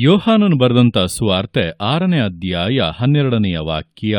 ಯೋಹಾನನು ಬರೆದಂತ ಸುವಾರ್ತೆ ಆರನೇ ಅಧ್ಯಾಯ ಹನ್ನೆರಡನೆಯ ವಾಕ್ಯ,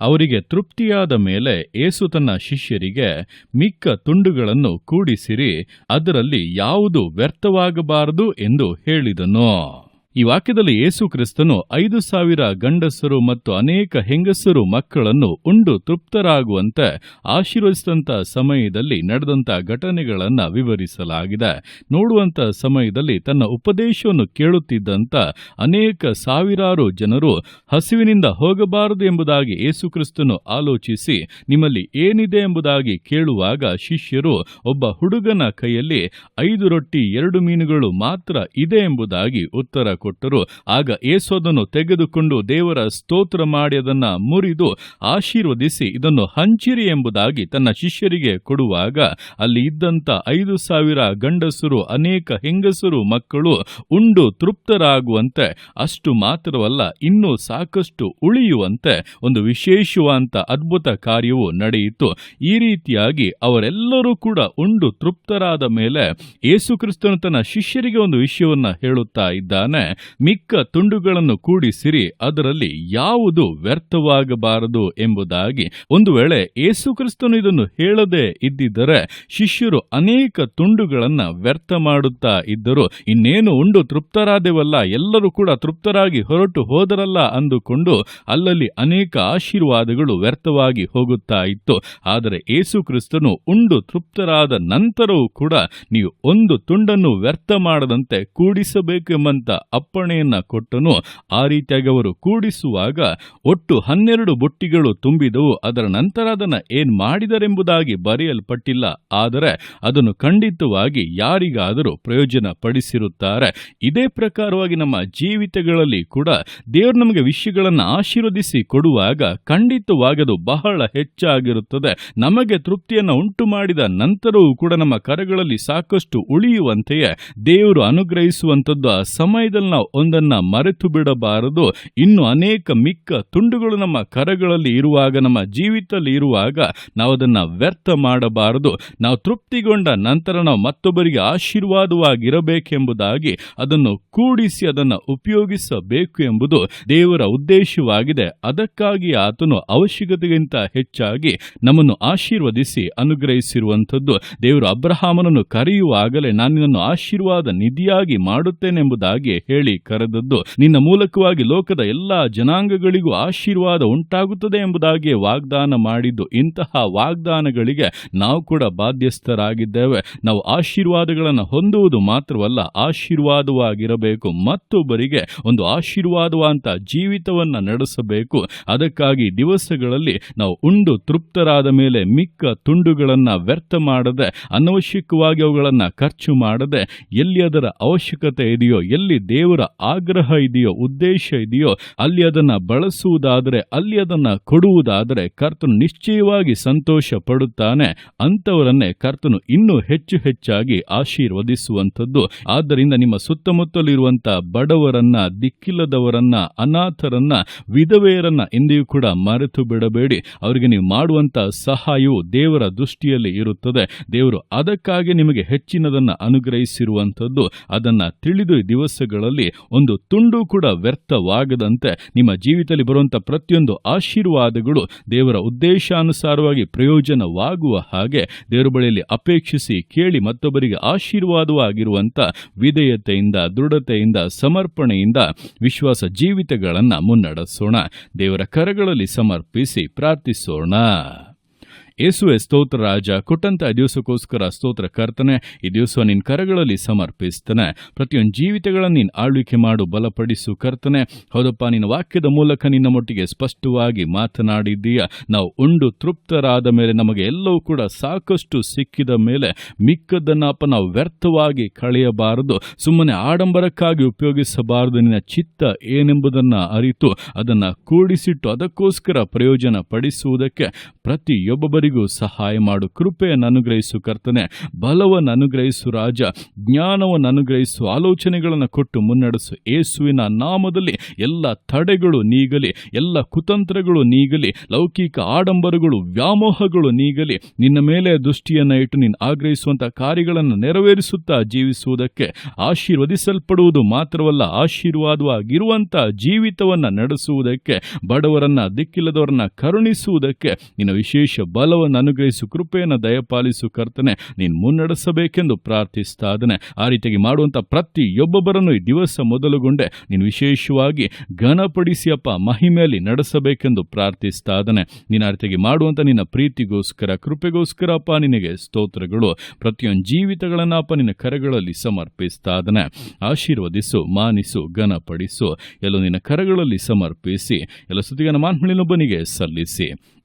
ಅವರಿಗೆ ತೃಪ್ತಿಯಾದ ಮೇಲೆ ಏಸು ತನ್ನ ಶಿಷ್ಯರಿಗೆ, ಮಿಕ್ಕ ತುಂಡುಗಳನ್ನು ಕೂಡಿಸಿರಿ, ಅದರಲ್ಲಿ ಯಾವುದು ವ್ಯರ್ಥವಾಗಬಾರದು ಎಂದು ಹೇಳಿದನು. ಈ ವಾಕ್ಯದಲ್ಲಿ ಯೇಸು ಕ್ರಿಸ್ತನು ಐದು ಸಾವಿರ ಗಂಡಸರು ಮತ್ತು ಅನೇಕ ಹೆಂಗಸರು ಮಕ್ಕಳನ್ನು ಉಂಡು ತೃಪ್ತರಾಗುವಂತೆ ಆಶೀರ್ವದಿಸಿದಂಥ ಸಮಯದಲ್ಲಿ ನಡೆದಂಥ ಘಟನೆಗಳನ್ನು ವಿವರಿಸಲಾಗಿದೆ. ನೋಡುವಂಥ ಸಮಯದಲ್ಲಿ ತನ್ನ ಉಪದೇಶವನ್ನು ಕೇಳುತ್ತಿದ್ದಂಥ ಅನೇಕ ಸಾವಿರಾರು ಜನರು ಹಸಿವಿನಿಂದ ಹೋಗಬಾರದು ಎಂಬುದಾಗಿ ಯೇಸು ಆಲೋಚಿಸಿ, ನಿಮ್ಮಲ್ಲಿ ಏನಿದೆ ಎಂಬುದಾಗಿ ಕೇಳುವಾಗ ಶಿಷ್ಯರು ಒಬ್ಬ ಹುಡುಗನ ಕೈಯಲ್ಲಿ ಐದು ರೊಟ್ಟಿ ಎರಡು ಮೀನುಗಳು ಮಾತ್ರ ಇದೆ ಎಂಬುದಾಗಿ ಉತ್ತರ ಕೊಟ್ಟರು. ಆಗ ಏಸೋದನ್ನು ತೆಗೆದುಕೊಂಡು ದೇವರ ಸ್ತೋತ್ರ ಮಾಡಿ ಅದನ್ನ ಮುರಿದು ಆಶೀರ್ವದಿಸಿ ಇದನ್ನು ಹಂಚಿರಿ ಎಂಬುದಾಗಿ ತನ್ನ ಶಿಷ್ಯರಿಗೆ ಕೊಡುವಾಗ ಅಲ್ಲಿ ಇದ್ದಂತ ಐದು ಸಾವಿರ ಗಂಡಸರು, ಅನೇಕ ಹೆಂಗಸರು, ಮಕ್ಕಳು ಉಂಡು ತೃಪ್ತರಾಗುವಂತೆ, ಅಷ್ಟು ಮಾತ್ರವಲ್ಲ, ಇನ್ನೂ ಸಾಕಷ್ಟು ಉಳಿಯುವಂತೆ ಒಂದು ವಿಶೇಷವಾದಂಥ ಅದ್ಭುತ ಕಾರ್ಯವು ನಡೆಯಿತು. ಈ ರೀತಿಯಾಗಿ ಅವರೆಲ್ಲರೂ ಕೂಡ ಉಂಡು ತೃಪ್ತರಾದ ಮೇಲೆ ಯೇಸುಕ್ರಿಸ್ತನು ತನ್ನ ಶಿಷ್ಯರಿಗೆ ಒಂದು ವಿಷಯವನ್ನು ಹೇಳುತ್ತಾ ಇದ್ದಾನೆ. ಮಿಕ್ಕ ತುಂಡುಗಳನ್ನು ಕೂಡಿಸಿರಿ, ಅದರಲ್ಲಿ ಯಾವುದು ವ್ಯರ್ಥವಾಗಬಾರದು ಎಂಬುದಾಗಿ. ಒಂದು ವೇಳೆ ಯೇಸು ಕ್ರಿಸ್ತನು ಇದನ್ನು ಹೇಳದೆ ಇದ್ದಿದ್ದರೆ ಶಿಷ್ಯರು ಅನೇಕ ತುಂಡುಗಳನ್ನು ವ್ಯರ್ಥ ಮಾಡುತ್ತಾ ಇದ್ದರು. ಇನ್ನೇನು ಉಂಡು ತೃಪ್ತರಾದೆವಲ್ಲ, ಎಲ್ಲರೂ ಕೂಡ ತೃಪ್ತರಾಗಿ ಹೊರಟು ಹೋದರಲ್ಲ ಅಂದುಕೊಂಡು ಅಲ್ಲಲ್ಲಿ ಅನೇಕ ಆಶೀರ್ವಾದಗಳು ವ್ಯರ್ಥವಾಗಿ ಹೋಗುತ್ತಾ ಇತ್ತು. ಆದರೆ ಯೇಸು ಕ್ರಿಸ್ತನು ಉಂಡು ತೃಪ್ತರಾದ ನಂತರವೂ ಕೂಡ ನೀವು ಒಂದು ತುಂಡನ್ನು ವ್ಯರ್ಥ ಮಾಡದಂತೆ ಕೂಡಿಸಬೇಕೆಂಬಂತ ಅಪ್ಪಣೆಯನ್ನ ಕೊಟ್ಟನು. ಆ ರೀತಿಯಾಗಿ ಅವರು ಕೂಡಿಸುವಾಗ ಒಟ್ಟು ಹನ್ನೆರಡು ಬುಟ್ಟಿಗಳು ತುಂಬಿದವು. ಅದರ ನಂತರ ಅದನ್ನು ಏನ್ ಮಾಡಿದರೆಂಬುದಾಗಿ ಬರೆಯಲ್ಪಟ್ಟಿಲ್ಲ. ಆದರೆ ಅದನ್ನು ಖಂಡಿತವಾಗಿ ಯಾರಿಗಾದರೂ ಪ್ರಯೋಜನ ಪಡಿಸಿರುತ್ತಾರೆ ಇದೇ ಪ್ರಕಾರವಾಗಿ ನಮ್ಮ ಜೀವಿತಗಳಲ್ಲಿ ಕೂಡ ದೇವರು ನಮಗೆ ವಿಷಯಗಳನ್ನು ಆಶೀರ್ವದಿಸಿ ಕೊಡುವಾಗ ಖಂಡಿತವಾಗಿ ಅದು ಬಹಳ ಹೆಚ್ಚಾಗಿರುತ್ತದೆ. ನಮಗೆ ತೃಪ್ತಿಯನ್ನು ಉಂಟು ಮಾಡಿದ ನಂತರವೂ ಕೂಡ ನಮ್ಮ ಕರಗಳಲ್ಲಿ ಸಾಕಷ್ಟು ಉಳಿಯುವಂತೆಯೇ ದೇವರು ಅನುಗ್ರಹಿಸುವಂಥದ್ದು ಆ ಸಮಯದಲ್ಲಿ ನಾವು ಒಂದನ್ನ ಮರೆತು ಬಿಡಬಾರದು. ಇನ್ನು ಅನೇಕ ಮಿಕ್ಕ ತುಂಡುಗಳು ನಮ್ಮ ಕರಗಳಲ್ಲಿ ಇರುವಾಗ, ನಮ್ಮ ಜೀವಿತದಲ್ಲಿ ಇರುವಾಗ ನಾವು ಅದನ್ನ ವ್ಯರ್ಥ ಮಾಡಬಾರದು. ನಾವು ತೃಪ್ತಿಗೊಂಡ ನಂತರ ನಾವು ಮತ್ತೊಬ್ಬರಿಗೆ ಆಶೀರ್ವಾದವಾಗಿರಬೇಕೆಂಬುದಾಗಿ ಅದನ್ನು ಕೂಡಿಸಿ ಅದನ್ನು ಉಪಯೋಗಿಸಬೇಕು ಎಂಬುದು ದೇವರ ಉದ್ದೇಶವಾಗಿದೆ. ಅದಕ್ಕಾಗಿ ಆತನು ಅವಶ್ಯಕತೆಗಿಂತ ಹೆಚ್ಚಾಗಿ ನಮ್ಮನ್ನು ಆಶೀರ್ವದಿಸಿ ಅನುಗ್ರಹಿಸಿರುವಂಥದ್ದು. ದೇವರು ಅಬ್ರಹಾಮನನ್ನು ಕರೆಯುವಾಗಲೇ ನಾನು ನಿನ್ನನ್ನು ಆಶೀರ್ವಾದ ನಿಧಿಯಾಗಿ ಮಾಡುತ್ತೇನೆಂಬುದಾಗಿ ಹೇಳಿ ಕರೆದದ್ದು, ನಿನ್ನ ಮೂಲಕವಾಗಿ ಲೋಕದ ಎಲ್ಲಾ ಜನಾಂಗಗಳಿಗೂ ಆಶೀರ್ವಾದ ಉಂಟಾಗುತ್ತದೆ ಎಂಬುದಾಗಿ ವಾಗ್ದಾನ ಮಾಡಿದ್ದು, ಇಂತಹ ವಾಗ್ದಾನಗಳಿಗೆ ನಾವು ಕೂಡ ಬಾಧ್ಯಸ್ಥರಾಗಿದ್ದೇವೆ. ನಾವು ಆಶೀರ್ವಾದಗಳನ್ನು ಹೊಂದುವುದು ಮಾತ್ರವಲ್ಲ, ಆಶೀರ್ವಾದವಾಗಿರಬೇಕು. ಮತ್ತೊಬ್ಬರಿಗೆ ಒಂದು ಆಶೀರ್ವಾದವಂತ ಜೀವಿತವನ್ನ ನಡೆಸಬೇಕು. ಅದಕ್ಕಾಗಿ ದಿವಸಗಳಲ್ಲಿ ನಾವು ಉಂಡು ತೃಪ್ತರಾದ ಮೇಲೆ ಮಿಕ್ಕ ತುಂಡುಗಳನ್ನು ವ್ಯರ್ಥ ಮಾಡದೆ, ಅನವಶ್ಯಕವಾಗಿ ಅವುಗಳನ್ನು ಖರ್ಚು ಮಾಡದೆ, ಎಲ್ಲಿ ಅದರ ಅವಶ್ಯಕತೆ ಇದೆಯೋ, ಎಲ್ಲಿ ದೇವರ ಆಗ್ರಹ ಇದೆಯೋ, ಉದ್ದೇಶ ಇದೆಯೋ, ಅಲ್ಲಿ ಅದನ್ನ ಬಳಸುವುದಾದರೆ, ಅಲ್ಲಿ ಅದನ್ನ ಕೊಡುವುದಾದರೆ ಕರ್ತನು ನಿಶ್ಚಯವಾಗಿ ಸಂತೋಷ ಪಡುತ್ತಾನೆ. ಅಂಥವರನ್ನೇ ಕರ್ತನು ಇನ್ನೂ ಹೆಚ್ಚು ಹೆಚ್ಚಾಗಿ ಆಶೀರ್ವದಿಸುವಂಥದ್ದು. ಆದ್ದರಿಂದ ನಿಮ್ಮ ಸುತ್ತಮುತ್ತಲಿರುವಂಥ ಬಡವರನ್ನ, ದಿಕ್ಕಿಲ್ಲದವರನ್ನ, ಅನಾಥರನ್ನ, ವಿಧವೆಯರನ್ನ ಎಂದಿಗೂ ಕೂಡ ಮರೆತು ಬಿಡಬೇಡಿ. ಅವರಿಗೆ ನೀವು ಮಾಡುವಂತ ಸಹಾಯವು ದೇವರ ದೃಷ್ಟಿಯಲ್ಲಿ ಇರುತ್ತದೆ. ದೇವರು ಅದಕ್ಕಾಗಿ ನಿಮಗೆ ಹೆಚ್ಚಿನದನ್ನ ಅನುಗ್ರಹಿಸಿರುವಂಥದ್ದು. ಅದನ್ನ ತಿಳಿದು ಈ ದಿವಸಗಳಲ್ಲಿ ಒಂದು ತುಂಡು ಕೂಡ ವ್ಯರ್ಥವಾಗದಂತೆ ನಿಮ್ಮ ಜೀವಿತದಲ್ಲಿ ಬರುವಂಥ ಪ್ರತಿಯೊಂದು ಆಶೀರ್ವಾದಗಳು ದೇವರ ಉದ್ದೇಶಾನುಸಾರವಾಗಿ ಪ್ರಯೋಜನವಾಗುವ ಹಾಗೆ ದೇವರ ಬಳಿಯಲ್ಲಿ ಅಪೇಕ್ಷಿಸಿ ಕೇಳಿ ಮತ್ತೊಬ್ಬರಿಗೆ ಆಶೀರ್ವಾದವಾಗಿರುವಂಥ ವಿಧೇಯತೆಯಿಂದ, ದೃಢತೆಯಿಂದ, ಸಮರ್ಪಣೆಯಿಂದ ವಿಶ್ವಾಸ ಜೀವಿತಗಳನ್ನು ಮುನ್ನಡೆಸೋಣ. ದೇವರ ಕರಗಳಲ್ಲಿ ಸಮರ್ಪಿಸಿ ಪ್ರಾರ್ಥಿಸೋಣ. ಯೇಸುವೆ ಸ್ತೋತ್ರ ರಾಜ, ಕೊಟ್ಟಂತ ದಿವಸಕ್ಕೋಸ್ಕರ ಸ್ತೋತ್ರ ಕರ್ತನೆ, ಈ ದಿವಸ ನಿನ್ನ ಕರಗಳಲ್ಲಿ ಸಮರ್ಪಿಸ್ತಾನೆ. ಪ್ರತಿಯೊಂದು ಜೀವಿತಗಳನ್ನು ನೀನು ಆಳ್ವಿಕೆ ಮಾಡು, ಬಲಪಡಿಸು ಕರ್ತನೆ. ಹೌದಪ್ಪ, ನಿನ್ನ ವಾಕ್ಯದ ಮೂಲಕ ನಿನ್ನ ಮೊಟ್ಟಿಗೆ ಸ್ಪಷ್ಟವಾಗಿ ಮಾತನಾಡಿದ್ದೀಯ. ನಾವು ಉಂಡು ತೃಪ್ತರಾದ ಮೇಲೆ ನಮಗೆ ಎಲ್ಲವೂ ಕೂಡ ಸಾಕಷ್ಟು ಸಿಕ್ಕಿದ ಮೇಲೆ ಮಿಕ್ಕದನ್ನಪ್ಪ ನಾವು ವ್ಯರ್ಥವಾಗಿ ಕಳೆಯಬಾರದು. ಸುಮ್ಮನೆ ಆಡಂಬರಕ್ಕಾಗಿ ಉಪಯೋಗಿಸಬಾರದು. ನಿನ್ನ ಚಿತ್ತ ಏನೆಂಬುದನ್ನು ಅರಿತು, ಅದನ್ನು ಕೂಡಿಸಿಟ್ಟು ಅದಕ್ಕೋಸ್ಕರ ಪ್ರಯೋಜನ ಪಡಿಸುವುದಕ್ಕೆ ಪ್ರತಿಯೊಬ್ಬೊಬ್ಬರಿಗೂ ಅವರಿಗೂ ಸಹಾಯ ಮಾಡು. ಕೃಪೆಯನ್ನು ಅನುಗ್ರಹಿಸು ಕರ್ತನೆ. ಬಲವನ್ನು ಅನುಗ್ರಹಿಸು ರಾಜ. ಜ್ಞಾನವನ್ನು ಅನುಗ್ರಹಿಸು. ಆಲೋಚನೆಗಳನ್ನು ಕೊಟ್ಟು ಮುನ್ನಡೆಸು. ಏಸುವಿನ ನಾಮದಲ್ಲಿ ಎಲ್ಲ ತಡೆಗಳು ನೀಗಲಿ, ಎಲ್ಲ ಕುತಂತ್ರಗಳು ನೀಗಲಿ, ಲೌಕಿಕ ಆಡಂಬರಗಳು, ವ್ಯಾಮೋಹಗಳು ನೀಗಲಿ, ನಿನ್ನ ಮೇಲೆ ದೃಷ್ಟಿಯನ್ನು ಇಟ್ಟು ನೀನು ಆಗ್ರಹಿಸುವಂಥ ಕಾರ್ಯಗಳನ್ನು ನೆರವೇರಿಸುತ್ತಾ ಜೀವಿಸುವುದಕ್ಕೆ ಆಶೀರ್ವದಿಸಲ್ಪಡುವುದು ಮಾತ್ರವಲ್ಲ, ಆಶೀರ್ವಾದವಾಗಿರುವಂಥ ಜೀವಿತವನ್ನು ನಡೆಸುವುದಕ್ಕೆ, ಬಡವರನ್ನ ದಿಕ್ಕಿಲ್ಲದವರನ್ನ ಕರುಣಿಸುವುದಕ್ಕೆ ನಿನ್ನ ವಿಶೇಷ ಬಲವನ್ನು ಅನುಗ್ರಹಿಸು, ಕೃಪೆಯನ್ನು ದಯಪಾಲಿಸು ಕರ್ತನೆ, ನೀನು ಮುನ್ನಡೆಸಬೇಕೆಂದು ಪ್ರಾರ್ಥಿಸ್ತಾ ಇದ್ದಾನೆ ಆ ರೀತಿಯಾಗಿ ಮಾಡುವಂಥ ಪ್ರತಿಯೊಬ್ಬೊಬ್ಬರನ್ನು ಈ ದಿವಸ ಮೊದಲುಗೊಂಡೆ ನೀನು ವಿಶೇಷವಾಗಿ ಘನಪಡಿಸಿಯಪ್ಪ, ಮಹಿಮೆಯಲ್ಲಿ ನಡೆಸಬೇಕೆಂದು ಪ್ರಾರ್ಥಿಸ್ತಾ ಇದ್ದಾನೆ ನೀನು ಆ ರೀತಿಯಾಗಿ ಮಾಡುವಂಥ ನಿನ್ನ ಪ್ರೀತಿಗೋಸ್ಕರ, ಕೃಪೆಗೋಸ್ಕರ ಅಪ್ಪ, ನಿನಗೆ ಸ್ತೋತ್ರಗಳು. ಪ್ರತಿಯೊಂದು ಜೀವಿತಗಳನ್ನು ಅಪ್ಪ, ನಿನ್ನ ಕರೆಗಳಲ್ಲಿ ಸಮರ್ಪಿಸ್ತಾ ಇದ್ದಾನೆ ಆಶೀರ್ವದಿಸು, ಮಾನಿಸು, ಘನಪಡಿಸು. ಎಲ್ಲ ನಿನ್ನ ಕರಗಳಲ್ಲಿ ಸಮರ್ಪಿಸಿ, ಎಲ್ಲ ಸುದ್ದಿಗನ ಮಾನ್ಮಳಿನೊಬ್ಬನಿಗೆ ಸಲ್ಲಿಸಿ.